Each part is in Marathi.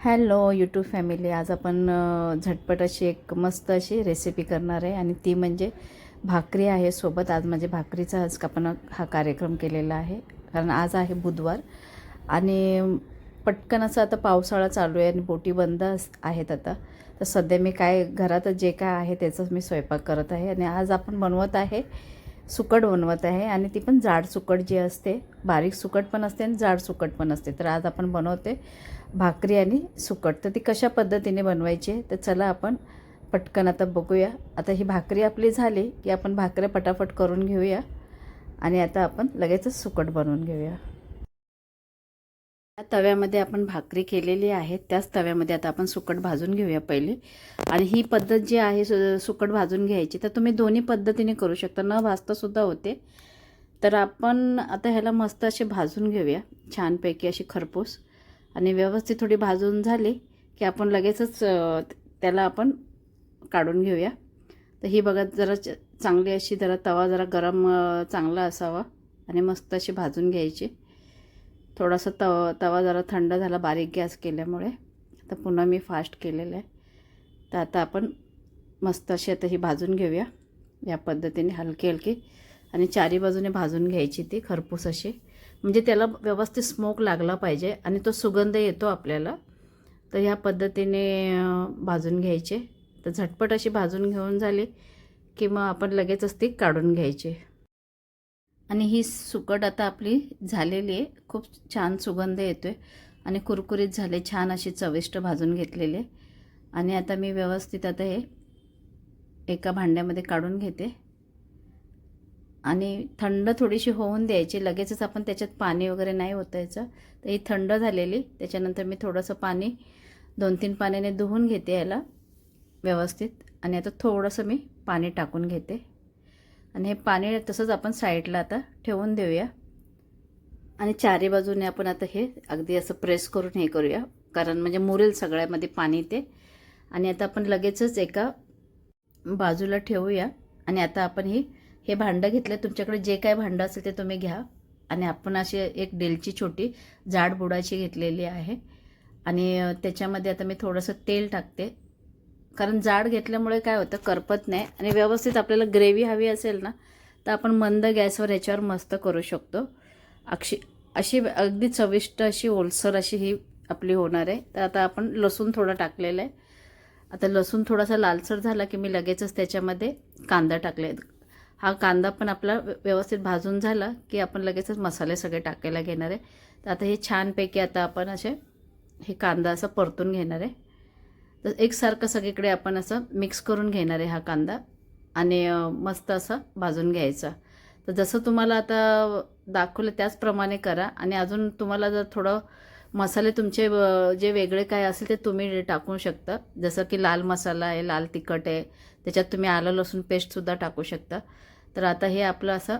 हॅलो यूट्यूब फॅमिली आज आपण झटपट अशी एक मस्त अशी रेसिपी करणार आहे आणि ती म्हणजे भाकरी आहे. सोबत आज म्हणजे भाकरीचा आज आपण हा कार्यक्रम केलेला आहे. कारण आज आहे बुधवार आणि पटकन असं आता पावसाळा चालू आहे आणि बोटी बंद अस- आहेत आता. तर सध्या मी काय घरात जे काय आहे त्याचाच मी स्वयंपाक करत आहे आणि आज आपण बनवत आहे सुकट बनवत आहे आणि ती पण जाड सुकट जी असते बारीक सुकट पण असते आणि जाड सुकट पण असते. तर आज आपण बनवते भाकरी आणि सुकट. तर ती कशा पद्धतीने बनवायची आहे तर चला आपण पटकन आता बघूया. आता ही भाकरी आपली झाली की आपण भाकऱ्या पटापट करून घेऊया आणि आता आपण लगेचच सुकट बनवून घेऊया. तव्यामध्ये आपण भाकरी केलेली आहे त्याच तव्यामध्ये आता आपण सुकट भाजून घेऊया पहिले. आणि ही पद्धत जी आहे सु- सुकट भाजून घ्यायची तर तुम्ही दोन्ही पद्धतीने करू शकता. न भाजतासुद्धा होते. तर आपण आता ह्याला मस्त असे भाजून घेऊया. छानपैकी अशी खरपूस. आणि व्यवस्थित थोडी भाजून झाली की आपण लगेचच त्याला आपण काढून घेऊया. तर ही बघा जरा च- चांगली अशी जरा तवा जरा गरम चांगला असावा. आणि मस्त अशी भाजून घ्यायची. थोडासा तवा तवा जरा थंड झाला बारीक गॅस केल्यामुळे. आता पुन्हा मी फास्ट केलेलं आहे. तर आता आपण मस्त अशी आता ही भाजून घेऊया. या पद्धतीने हलकी हलकी. आणि चारी बाजूने भाजून घ्यायची ती खरपूस अशी. म्हणजे त्याला व्यवस्थित स्मोक लागला पाहिजे आणि तो सुगंध येतो आपल्याला. तर ह्या पद्धतीने भाजून घ्यायचे. तर झटपट अशी भाजून घेऊन झाली की मग आपण लगेचच ती काढून घ्यायची. आणि ही सुकट आता आपली झालेली आहे. खूप छान सुगंध येतो आहे आणि कुरकुरीत झाले छान अशी चविष्ट भाजून घेतलेले आणि आता मी व्यवस्थित आता हे एका भांड्यामध्ये काढून घेते. आणि थंड थोडीशी होऊन द्यायची लगेचच आपण त्याच्यात पाणी वगैरे नाही ओतायचं. तर ही थंड झालेली त्याच्यानंतर मी थोडंसं पाणी दोन तीन पाण्याने धुवून घेते याला व्यवस्थित. आणि आता थोडंसं मी पाणी टाकून घेते. आणि हे पाणी तसंच आपण साईडला आता ठेवून देऊया. आणि चारी बाजूने आपण आता हे अगदी असं प्रेस करून हे करूया. कारण म्हणजे मुरेल सगळ्यामध्ये पाणी ते. आणि आता आपण लगेचच एका बाजूला ठेवूया. आणि आता आपण ही हे भांडं घेतलं तुमच्याकडे जे काय भांडं असेल ते तुम्ही घ्या. आणि आपण अशी एक डेलची छोटी जाड बुडाची घेतलेली आहे. आणि त्याच्यामध्ये आता मी थोडंसं तेल टाकते. कारण जाड घेतल्यामुळे काय होतं करपत नाही. आणि व्यवस्थित आपल्याला ग्रेव्ही हवी असेल ना तर आपण मंद गॅसवर ह्याच्यावर मस्त करू शकतो. अक्षी अशी अगदी चविष्ट अशी ओलसर अशी ही आपली होणार आहे. तर आता आपण लसूण थोडं टाकलेलं आहे. आता लसूण थोडासा लालसर झाला की मी लगेचच त्याच्यामध्ये कांदा टाकले. हा कांदा पण आपला व्यवस्थित भाजून झाला की आपण लगेचच मसाले सगळे टाकायला घेणार आहे. तर आता हे छानपैकी आता आपण असे हे कांदा असं परतून घेणार आहे. तर एकसारखं सगळीकडे आपण असं मिक्स करून घेणार आहे हा कांदा आणि मस्त असं भाजून घ्यायचा. तर जसं तुम्हाला आता दाखवलं त्याचप्रमाणे करा आणि अजून तुम्हाला जर थोडं मसाले तुमचे जे वेगळे काय असेल ते तुम्ही टाकू शकता. जसं की लाल मसाला आहे लाल तिखट आहे त्याच्यात तुम्ही आलं लसूण पेस्टसुद्धा टाकू शकता. तर आता हे आपलं असं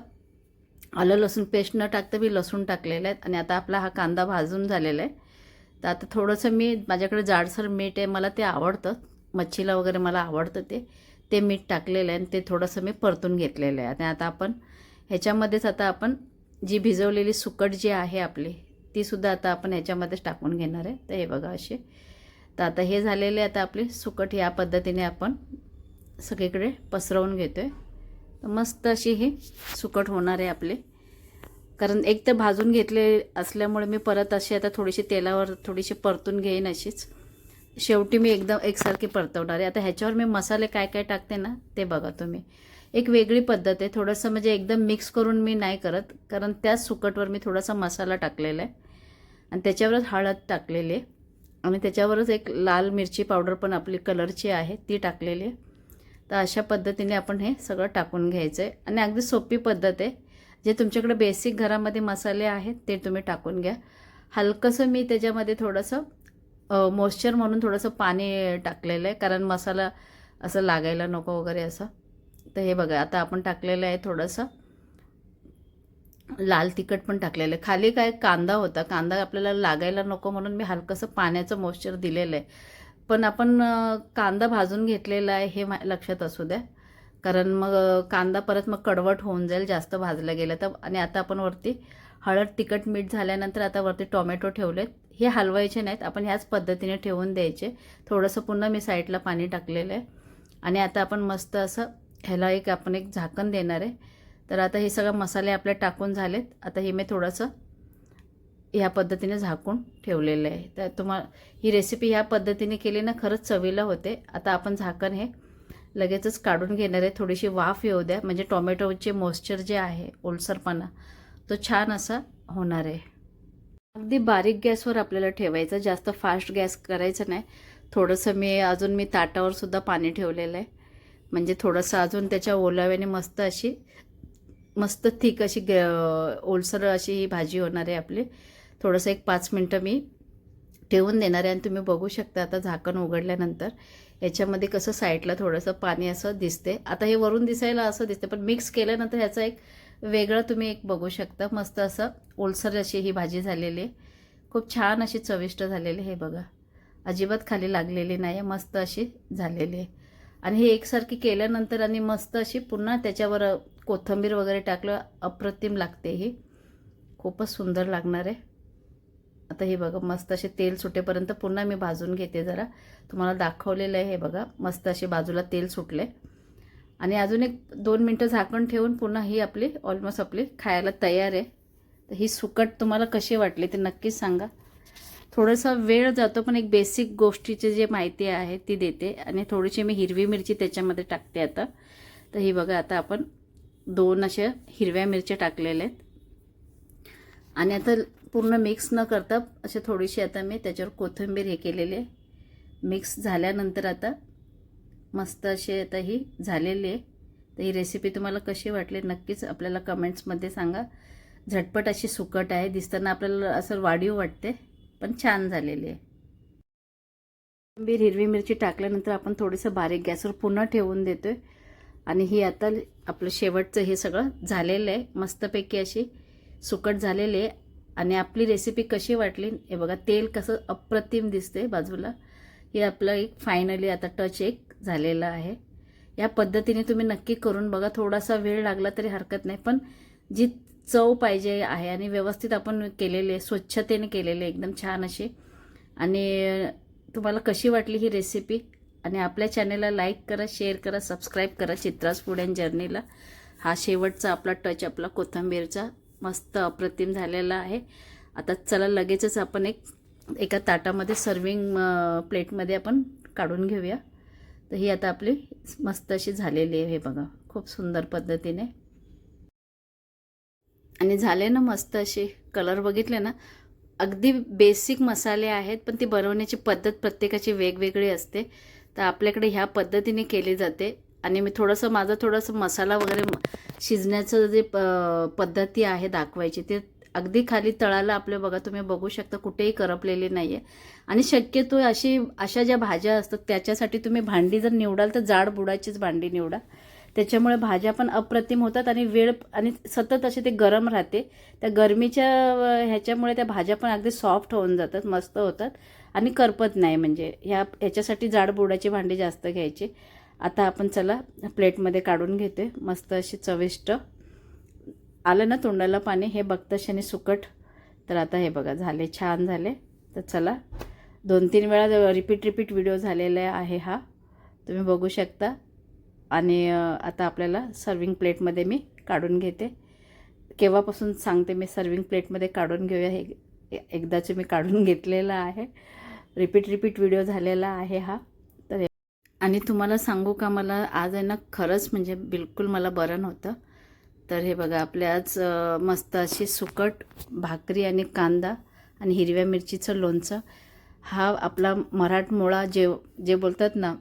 आलं लसूण पेस्ट न टाकता मी लसूण टाकलेलं आहे आणि आता आपला हा कांदा भाजून झालेला आहे. तर आता थोडंसं मी माझ्याकडे जाडसर मीठ आहे मला ते आवडतं. मच्छीला वगैरे मला आवडतं ते. ते मीठ टाकलेलं आहे आणि ते थोडंसं मी परतून घेतलेलं आहे. आणि आता आपण ह्याच्यामध्येच आता आपण जी भिजवलेली सुकट जी आहे आपली तीसुद्धा आता आपण ह्याच्यामध्येच टाकून घेणार आहे. तर हे बघा असे. तर आता हे झालेले आता आपली सुकट या पद्धतीने आपण सगळीकडे पसरवून घेतो आहे तर मस्त अशी ही सुकट होणार आहे आपली. कारण एक तर भाजून घेतले असल्यामुळे मी परत अशी आता थोडीशी तेलावर थोडीशी परतून घेईन अशीच. शेवटी मी एकदम एकसारखी परतवणार आहे. आता ह्याच्यावर मी मसाले काय काय टाकते ना ते बघा तुम्ही. एक वेगळी पद्धत आहे. थोडंसं म्हणजे एकदम मिक्स करून मी नाही करत कारण त्याच सुकटवर मी थोडासा मसाला टाकलेला आहे. आणि त्याच्यावरच हळद टाकलेली आहे. आणि त्याच्यावरच एक लाल मिरची पावडर पण आपली कलरची आहे ती टाकलेली आहे. तर अशा पद्धतीने आपण हे सगळं टाकून घ्यायचं आहे. आणि अगदी सोपी पद्धत आहे. जे तुमच्याकडे बेसिक घरामध्ये मसाले आहेत ते तुम्ही टाकून घ्या. हलकंसं मी त्याच्यामध्ये थोडंसं मॉइश्चर म्हणून थोडंसं पाणी टाकलेलं आहे कारण मसाला असं लागायला नको वगैरे असं. तर हे बघा आता आपण टाकलेलं आहे थोडंसं. लाल तिखट पण टाकलेलं आहे. खाली काय कांदा होता कांदा आपल्याला लागायला नको म्हणून मी हलकंसं पाण्याचं मॉइश्चर दिलेलं आहे. पण आपण कांदा भाजून घेतलेला आहे हे मा- लक्षात असू द्या. कारण मग कांदा परत मग कडवट होऊन जाईल जास्त भाजलं गेलं तर. आणि आता आपण वरती हळद तिखट मीठ झाल्यानंतर आता वरती टोमॅटो ठेवलेत हे हलवायचे नाहीत आपण ह्याच पद्धतीने ठेवून द्यायचे. थोडंसं पुन्हा मी साईडला पाणी टाकलेलं आहे. आणि आता आपण मस्त असं ह्याला एक आपण एक झाकण देणार आहे. तर आता हे सगळं मसाले आपले टाकून झालेत. आता हे मी थोडंसं ह्या पद्धतीने झाकून ठेवलेलं आहे. तर तुम्हाला ही रेसिपी ह्या पद्धतीने केली ना खरंच चवीला होते. आता आपण झाकण हे लगेचच काढून घेणार आहे. थोडीशी वाफ येऊ द्या. म्हणजे टोमॅटोचे मॉइश्चर जे आहे ओलसरपणा तो छान असा होणार आहे. अगदी बारीक गॅसवर आपल्याला ठेवायचं. जास्त फास्ट गॅस करायचं नाही. थोडंसं मी अजून मी ताटावर सुद्धा पाणी ठेवलेलं आहे. म्हणजे थोडंसं अजून त्याच्या ओलाव्याने मस्त अशी मस्त थिक अशी ग ओलसर अशी ही भाजी होणार आहे आपली. थोडंसं एक पाच मिनटं मी ठेवून देणार आहे आणि तुम्ही बघू शकता आता झाकण उघडल्यानंतर. याच्यामध्ये कसं साईडला थोडंसं पाणी असं दिसते आता हे वरून दिसायला असं दिसते पण मिक्स केल्यानंतर ह्याचा एक वेगळं तुम्ही एक बघू शकता. मस्त असं ओलसर अशी ही भाजी झालेली आहे. खूप छान अशी चविष्ट झालेली हे बघा. अजिबात खाली लागलेली नाही आहे मस्त अशी झालेली आहे. आणि हे एकसारखी केल्यानंतर आणि मस्त अशी पुन्हा त्याच्यावर कोथिंबीर वगैरे टाकलं अप्रतिम लागते ही. खूपच सुंदर लागणार आहे. आता हे बघा मस्त असे तेल सुटेपर्यंत पुन्हा मी भाजून घेते जरा. तुम्हाला दाखवलेलं आहे हे बघा मस्त असे बाजूला तेल सुटले. आणि अजून एक दोन मिनटं झाकण ठेवून पुन्हा ही आपली ऑलमोस्ट आपली खायला तयार आहे. तर ही सुकट तुम्हाला कशी वाटली ते नक्कीच सांगा. थोडासा वेळ जातो पण एक बेसिक गोष्टीची जी माहिती आहे ती देते. आणि थोडीशी मी हिरवी मिरची त्याच्यामध्ये टाकते आता. तर ही बघा आता आपण दोन अशा हिरव्या मिरच्या टाकलेल्या आहेत. आणि आता पूर्ण मिक्स न करता असे थोडीशी आता मी त्याच्यावर कोथिंबीर हे केलेले आहे. मिक्स झाल्यानंतर आता मस्त असे आता ही झालेली आहे. तर ही रेसिपी तुम्हाला कशी वाटली नक्कीच आपल्याला कमेंट्समध्ये सांगा. झटपट अशी सुकट आहे. दिसताना आपल्याला असं वाढीव वाटते पण छान झालेली आहे. कोथिंबीर हिरवी मिरची टाकल्यानंतर आपण थोडंसं बारीक गॅसवर पुन्हा ठेवून देतोय. आणि ही आता आपलं शेवटचं हे सगळं झालेलं आहे. मस्तपैकी अशी सुकट झालेली आहे. आणि आपली रेसिपी कशी वाटली हे बघा तेल कसं अप्रतिम दिसते बाजूला. हे आपलं एक फायनली आता टच एक झालेलं आहे. या पद्धतीने तुम्ही नक्की करून बघा थोडासा वेळ लागला तरी हरकत नाही पण जी चव पाहिजे आहे आणि व्यवस्थित आपण केलेले स्वच्छतेने केलेले आहे एकदम छान असे. आणि तुम्हाला कशी वाटली ही रेसिपी आणि आपल्या चॅनेलला लाईक करा शेअर करा सबस्क्राईब करा चित्रास फूड अँड जर्नीला हा शेवटचा आपला टच आपला कोथंबीरचा. मस्त अप्रतिम झालेला आहे. आता चला लगेचच आपण एक एका ताटामध्ये सर्विंग प्लेटमध्ये आपण काढून घेऊया. तर ही आता आपली मस्त अशी झालेली आहे हे बघा. खूप सुंदर पद्धतीने. आणि झाले ना मस्त असे कलर बघितले ना? अगदी बेसिक मसाले आहेत पण ती बनवण्याची पद्धत प्रत्येकाची वेगवेगळी असते. तर आपल्याकडे ह्या पद्धतीने केली जाते. आणि मी थोडंसं माझं थोडंसं मसाला वगैरे शिजण्याचं जे प पद्धती आहे दाखवायची ते अगदी खाली तळाला आपलं बघा तुम्ही बघू शकता कुठेही करपलेली नाही आहे आणि शक्यतो अशी अशा ज्या भाज्या असतात त्याच्यासाठी तुम्ही भांडी जर निवडाल तर जाड बुडाचीच भांडी निवडा. त्याच्यामुळे भाज्या पण अप्रतिम होतात आणि वेळ आणि सतत असे ते गरम राहते. त्या गरमीच्या ह्याच्यामुळे त्या भाज्या पण अगदी सॉफ्ट होऊन जातात मस्त होतात. आणि करपत नाही म्हणजे ह्या ह्याच्यासाठी जाड बुडाची भांडी जास्त घ्यायची. आता आपण चला प्लेटमध्ये काढून घेते. मस्त अशी चविष्ट. आलं ना तोंडाला पाणी? हे बघताशाने सुकट. तर आता हे बघा झाले छान झाले. तर चला दोन तीन वेळा रिपीट रिपीट व्हिडिओ झालेला आहे हा. तुम्ही बघू शकता. आणि आता आपल्याला सर्विंग प्लेटमध्ये मी काढून घेते. केव्हापासून सांगते मी सर्विंग प्लेटमध्ये काढून घेऊया हे एकदाचे मी काढून घेतलेलं आहे. रिपीट रिपीट व्हिडिओ झालेला आहे हा. आणि तुम्हाला सांगू का मला आज आहे ना खरंच म्हणजे बिलकुल मला बरं नव्हतं. तर हे बघा आपल्या आज मस्त अशी सुकट भाकरी आणि कांदा आणि हिरव्या मिरचीचं लोणचं. हा आपला मराठमोळा जेव जे बोलतात ना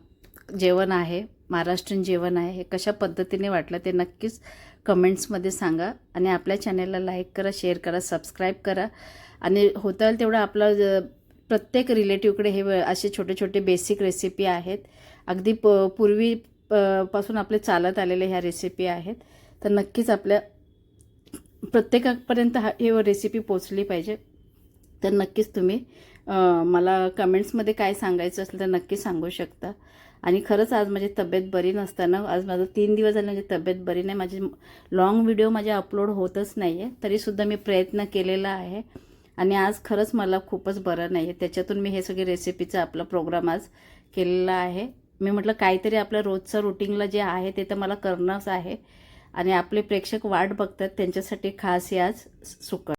जेवण आहे महाराष्ट्रीयन जेवण आहे हे कशा पद्धतीने वाटलं ते नक्कीच कमेंट्समध्ये सांगा. आणि आपल्या चॅनलला लाईक करा शेअर करा सबस्क्राईब करा. आणि होता तेवढं आपलं प्रत्येक रिलेटिव्हकडे हे असे छोटे छोटे बेसिक रेसिपी आहेत. अगदी प पूर्वी पासून आपले चालत आलेले ह्या रेसिपी आहेत. तर नक्कीच आपल्या प्रत्येकापर्यंत हा ही रेसिपी पोचली पाहिजे. तर नक्कीच तुम्ही मला कमेंट्समध्ये काय सांगायचं असेल तर नक्की सांगू शकता. आणि खरंच आज माझी तब्येत बरी नसताना आज माझं तीन दिवस झाले माझी तब्येत बरी नाही. माझी लॉंग व्हिडिओ माझे अपलोड होतच नाही आहे तरीसुद्धा मी प्रयत्न केलेला आहे. आणि आज खरंच मला खूपच बरं नाही आहे त्याच्यातून मी हे सगळे रेसिपीचा आपला प्रोग्राम आज केलेला आहे. मी म्हटलं काहीतरी आपलं रोजचं रुटीनला जे आहे ते तर मला करणंच आहे. आणि आपले प्रेक्षक वाट बघतात त्यांच्यासाठी खास याच आज सुकट